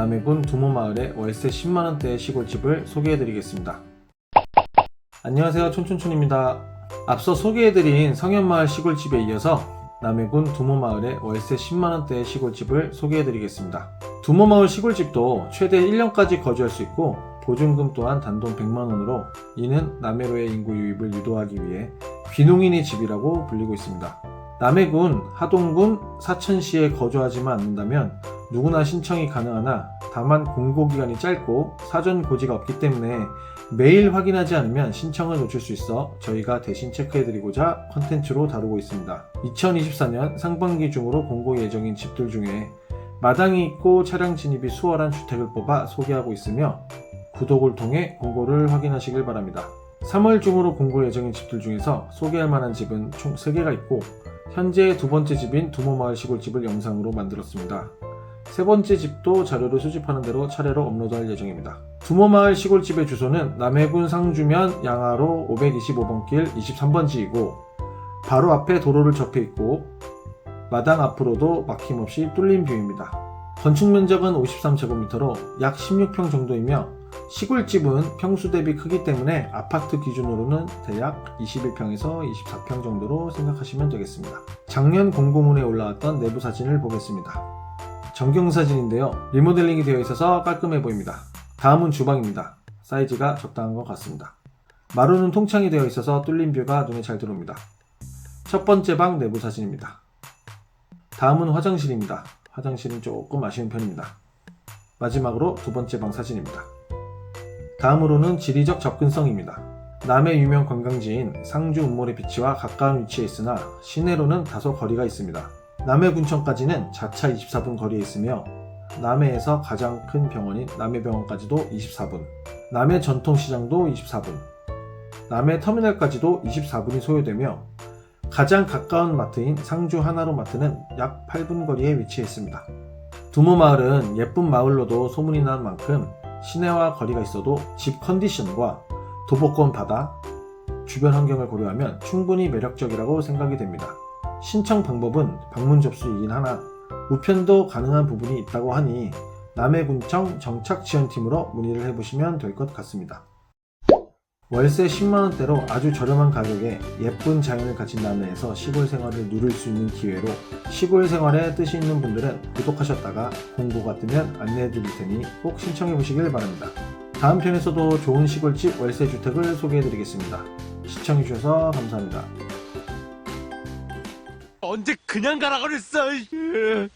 남해군 두모마을의 월세 10만원대의 시골집을 소개해드리겠습니다. 안녕하세요 촌촌촌입니다. 앞서 소개해드린 성현마을 시골집에 이어서 남해군 두모마을의 월세 10만원대의 시골집을 소개해드리겠습니다. 두모마을 시골집도 최대 1년까지 거주할 수 있고 보증금 또한 단돈 100만원으로 이는 남해로의 인구 유입을 유도하기 위해 귀농인의 집이라고 불리고 있습니다. 남해군, 하동군, 사천시에 거주하지만 않는다면 누구나 신청이 가능하나 다만 공고기간이 짧고 사전 고지가 없기 때문에 매일 확인하지 않으면 신청을 놓칠 수 있어 저희가 대신 체크해드리고자 컨텐츠로 다루고 있습니다. 2024년 상반기 중으로 공고 예정인 집들 중에 마당이 있고 차량 진입이 수월한 주택을 뽑아 소개하고 있으며 구독을 통해 공고를 확인하시길 바랍니다. 3월 중으로 공고 예정인 집들 중에서 소개할 만한 집은 총 3개가 있고 현재 두 번째 집인 두모마을 시골집을 영상으로 만들었습니다. 세 번째 집도 자료를 수집하는 대로 차례로 업로드할 예정입니다. 두모마을 시골집의 주소는 남해군 상주면 양화로 525번 길 23번지이고 바로 앞에 도로를 접해 있고 마당 앞으로도 막힘없이 뚫린 뷰입니다. 건축 면적은 53제곱미터로 약 16평 정도이며 시골집은 평수 대비 크기 때문에 아파트 기준으로는 대략 21평에서 24평 정도로 생각하시면 되겠습니다. 작년 공고문에 올라왔던 내부 사진을 보겠습니다. 정경 사진인데요. 리모델링이 되어 있어서 깔끔해 보입니다. 다음은 주방입니다. 사이즈가 적당한 것 같습니다. 마루는 통창이 되어 있어서 뚫린 뷰가 눈에 잘 들어옵니다. 첫 번째 방 내부 사진입니다. 다음은 화장실입니다. 화장실은 조금 아쉬운 편입니다. 마지막으로 두 번째 방 사진입니다. 다음으로는 지리적 접근성입니다. 남해 유명 관광지인 상주 운몰의 비치와 가까운 위치에 있으나 시내로는 다소 거리가 있습니다. 남해 군청까지는 자차 24분 거리에 있으며 남해에서 가장 큰 병원인 남해병원까지도 24분, 남해 전통시장도 24분, 남해 터미널까지도 24분이 소요되며 가장 가까운 마트인 상주 하나로 마트는 약 8분 거리에 위치해 있습니다. 두모마을은 예쁜 마을로도 소문이 난 만큼 시내와 거리가 있어도 집 컨디션과 도보권 바다, 주변 환경을 고려하면 충분히 매력적이라고 생각이 됩니다. 신청 방법은 방문 접수이긴 하나 우편도 가능한 부분이 있다고 하니 남해군청 정착지원팀으로 문의를 해보시면 될 것 같습니다. 월세 10만원대로 아주 저렴한 가격에 예쁜 자연을 가진 남해에서 시골 생활을 누릴 수 있는 기회로 시골 생활에 뜻이 있는 분들은 구독하셨다가 공고가 뜨면 안내해 드릴 테니 꼭 신청해 보시길 바랍니다. 다음 편에서도 좋은 시골집 월세 주택을 소개해 드리겠습니다. 시청해 주셔서 감사합니다. 언제 그냥 가라 그랬어. 이.